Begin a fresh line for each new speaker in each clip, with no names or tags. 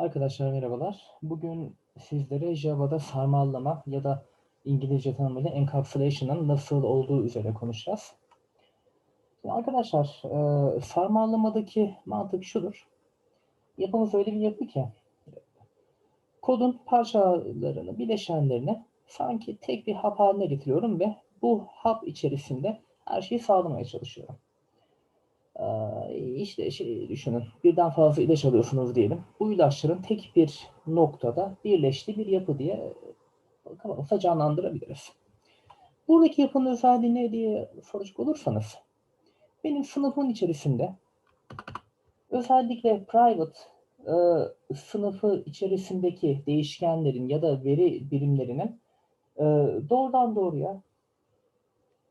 Arkadaşlar merhabalar. Bugün sizlere Java'da sarmallama ya da İngilizce tanımıyla encapsulation'ın nasıl olduğu üzerine konuşacağız. Şimdi arkadaşlar, e, sarmallamadaki mantık şudur. Yapımız öyle bir yapı ki, kodun parçalarını, bileşenlerini sanki tek bir hap haline getiriyorum ve bu hap içerisinde her şeyi sağlamaya çalışıyorum. İşte şey düşünün, birden fazla ilaç alıyorsunuz diyelim. Bu ilaçların tek bir noktada birleştiği bir yapı diye kafanızda canlandırabiliriz. Buradaki yapının özelliği ne diye soracak olursanız, benim sınıfın içerisinde özellikle private e, sınıfı içerisindeki değişkenlerin ya da veri birimlerinin e, doğrudan doğruya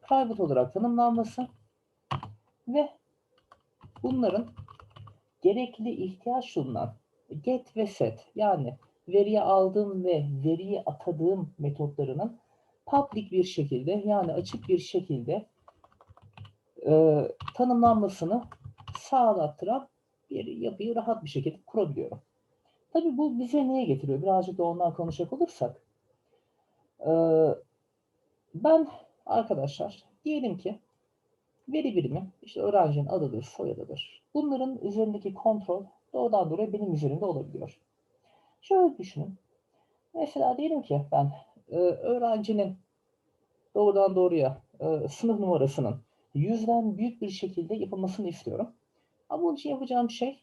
private olarak tanımlanması ve bunların gerekli ihtiyaç bulunan get ve set yani veriyi aldığım ve veriyi atadığım metotlarının public bir şekilde yani açık bir şekilde e, tanımlanmasını sağlattıran bir yapıyı rahat bir şekilde kurabiliyorum. Tabii bu bize neye getiriyor? Birazcık da ondan konuşacak olursak. E, ben arkadaşlar diyelim ki veri birimi işte öğrencinin adıdır, soyadıdır. Bunların üzerindeki kontrol doğrudan doğruya benim üzerimde olabiliyor. Şöyle düşünün. Mesela diyelim ki ben e, öğrencinin doğrudan doğruya e, sınıf numarasının yüzden büyük bir şekilde yapılmasını istiyorum. Ama bunun için yapacağım şey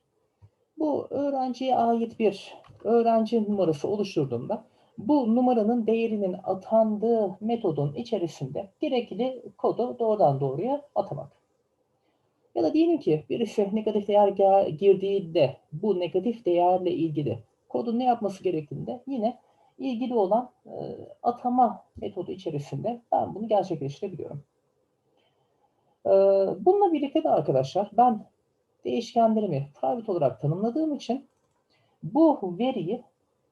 bu öğrenciye ait bir öğrenci numarası oluşturduğumda bu numaranın değerinin atandığı metodun içerisinde gerekli kodu doğrudan doğruya atamak. Ya da diyelim ki birisi negatif değer girdiğinde bu negatif değerle ilgili kodun ne yapması gerektiğinde yine ilgili olan e, atama metodu içerisinde ben bunu gerçekleştirebiliyorum. E, bununla birlikte de arkadaşlar ben değişkenlerimi private olarak tanımladığım için bu veriyi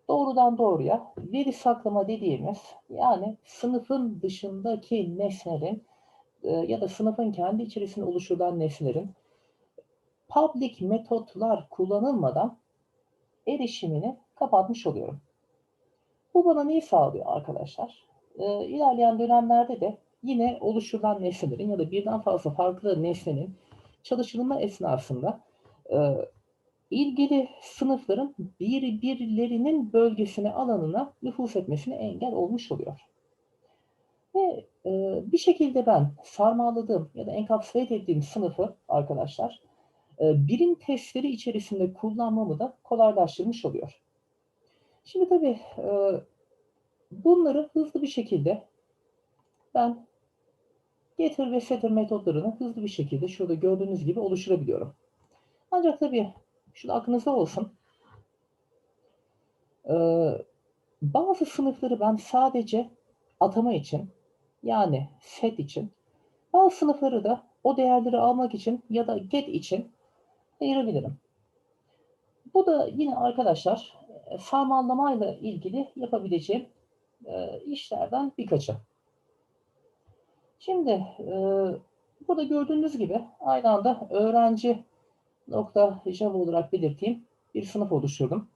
doğrudan doğruya veri saklama dediğimiz yani sınıfın dışındaki nesnelerin e, ya da sınıfın kendi içerisinde oluşturulan nesnelerin public metotlar kullanılmadan erişimini kapatmış oluyorum. Bu bana neyi sağlıyor arkadaşlar? E, ilerleyen dönemlerde de yine oluşturulan nesnelerin ya da birden fazla farklı nesnenin çalışılma esnasında e, ilgili sınıfların birbirlerinin bölgesine, alanına nüfus etmesine engel olmuş oluyor. Ve e, bir şekilde ben sarmaladığım ya da enkapsüle ettiğim sınıfı arkadaşlar e, birim testleri içerisinde kullanmamı da kolaylaştırmış oluyor. Şimdi tabii e, bunları hızlı bir şekilde ben getir ve setter metotlarını hızlı bir şekilde şurada gördüğünüz gibi oluşturabiliyorum. Ancak tabii şu da aklınızda olsun. Ee, bazı sınıfları ben sadece atama için yani set için bazı sınıfları da o değerleri almak için ya da get için ayırabilirim. Bu da yine arkadaşlar sarmallamayla ilgili yapabileceğim e, işlerden birkaçı. Şimdi e, burada gördüğünüz gibi aynı anda öğrenci nokta Java olarak belirttiğim bir sınıf oluşturdum.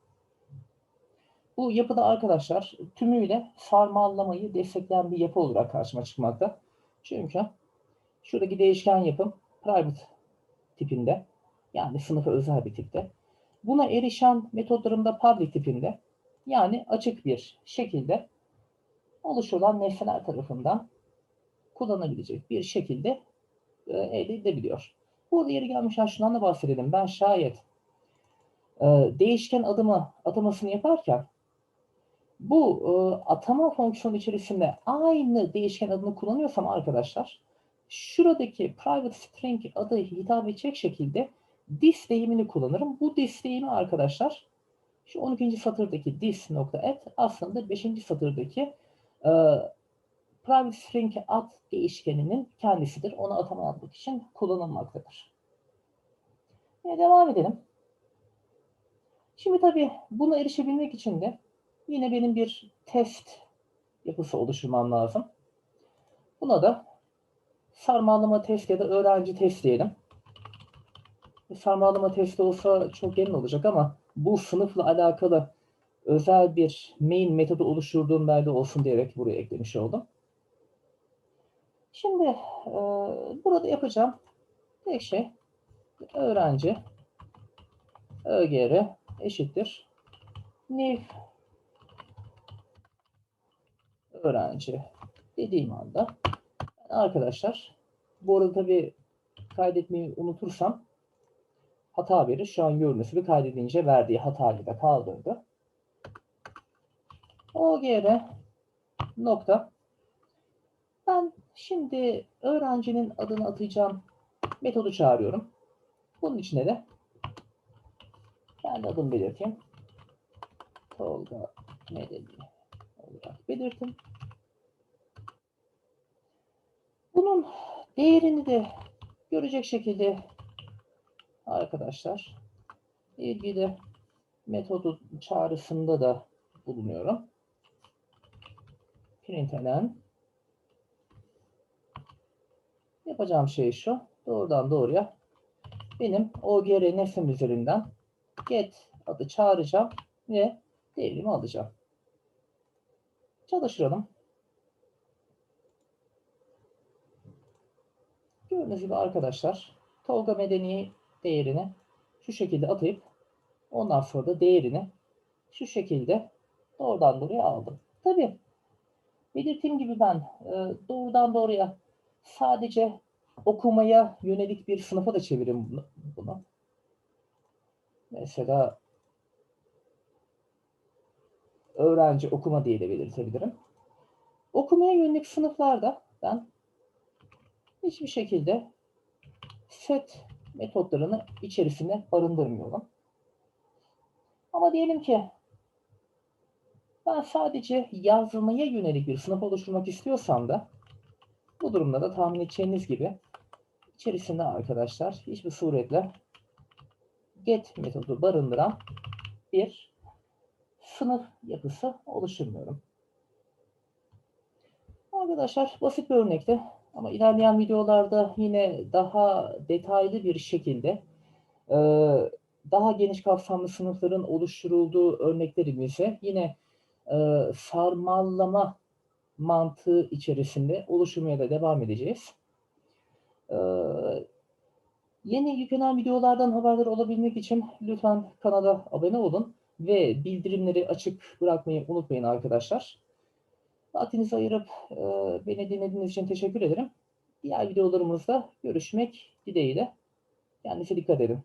Bu yapıda arkadaşlar tümüyle sarmallamayı destekleyen bir yapı olarak karşıma çıkmakta. Çünkü şuradaki değişken yapım private tipinde yani sınıfa özel bir tipte. Buna erişen metotlarım da public tipinde yani açık bir şekilde oluşturulan nesneler tarafından kullanabilecek bir şekilde e, elde edebiliyor. Burada yeri gelmişken şundan da bahsedelim. Ben şayet e, değişken adımı atamasını yaparken bu e, atama fonksiyonu içerisinde aynı değişken adını kullanıyorsam arkadaşlar şuradaki private string adı hitap edecek şekilde this deyimini kullanırım. Bu this deyimi arkadaşlar şu 12. satırdaki this nokta at aslında 5. satırdaki e, private string ad değişkeninin kendisidir. Onu atamamak için kullanılmaktadır. Yine devam edelim. Şimdi tabii buna erişebilmek için de yine benim bir test yapısı oluşturmam lazım. Buna da sarmalama test ya da öğrenci test diyelim. Sarmalama testi olsa çok gelin olacak ama bu sınıfla alakalı özel bir main metodu oluşturduğum belli olsun diyerek buraya eklemiş oldum. Şimdi e, burada yapacağım tek şey öğrenci ögr eşittir new öğrenci dediğim anda arkadaşlar bu arada tabii kaydetmeyi unutursam hata verir. Şu an gördüğünüz gibi kaydedince verdiği hatayı da kaldırdı. OGR nokta. Ben şimdi öğrencinin adını atacağım metodu çağırıyorum. Bunun içine de kendi adımı belirteyim. Tolga Medeni olarak belirtin. Bunun değerini de görecek şekilde arkadaşlar ilgili metodu çağrısında da bulunuyorum. Println yapacağım şey şu. Doğrudan doğruya benim OGR nesnem üzerinden get adı çağıracağım ve değerimi alacağım. Çalıştıralım. Gördüğünüz gibi arkadaşlar Tolga Medeni değerini şu şekilde atayıp ondan sonra da değerini şu şekilde doğrudan doğruya aldım. Tabi belirttiğim gibi ben e, doğrudan doğruya sadece okumaya yönelik bir sınıfa da çevirin bunu. bunu. Mesela öğrenci okuma diye de belirtebilirim. Okumaya yönelik sınıflarda ben hiçbir şekilde set metotlarını içerisine barındırmıyorum. Ama diyelim ki ben sadece yazmaya yönelik bir sınıf oluşturmak istiyorsam da bu durumda da tahmin edeceğiniz gibi içerisinde arkadaşlar hiçbir suretle get metodu barındıran bir sınıf yapısı oluşturmuyorum. Arkadaşlar basit bir örnekte ama ilerleyen videolarda yine daha detaylı bir şekilde e, daha geniş kapsamlı sınıfların oluşturulduğu örneklerimizi yine e, sarmallama mantığı içerisinde oluşturmaya da devam edeceğiz. E, yeni yüklenen videolardan haberdar olabilmek için lütfen kanala abone olun ve bildirimleri açık bırakmayı unutmayın arkadaşlar. Vaktinizi ayırıp e, beni dinlediğiniz için teşekkür ederim. Diğer videolarımızda görüşmek dileğiyle. Kendinize dikkat edin.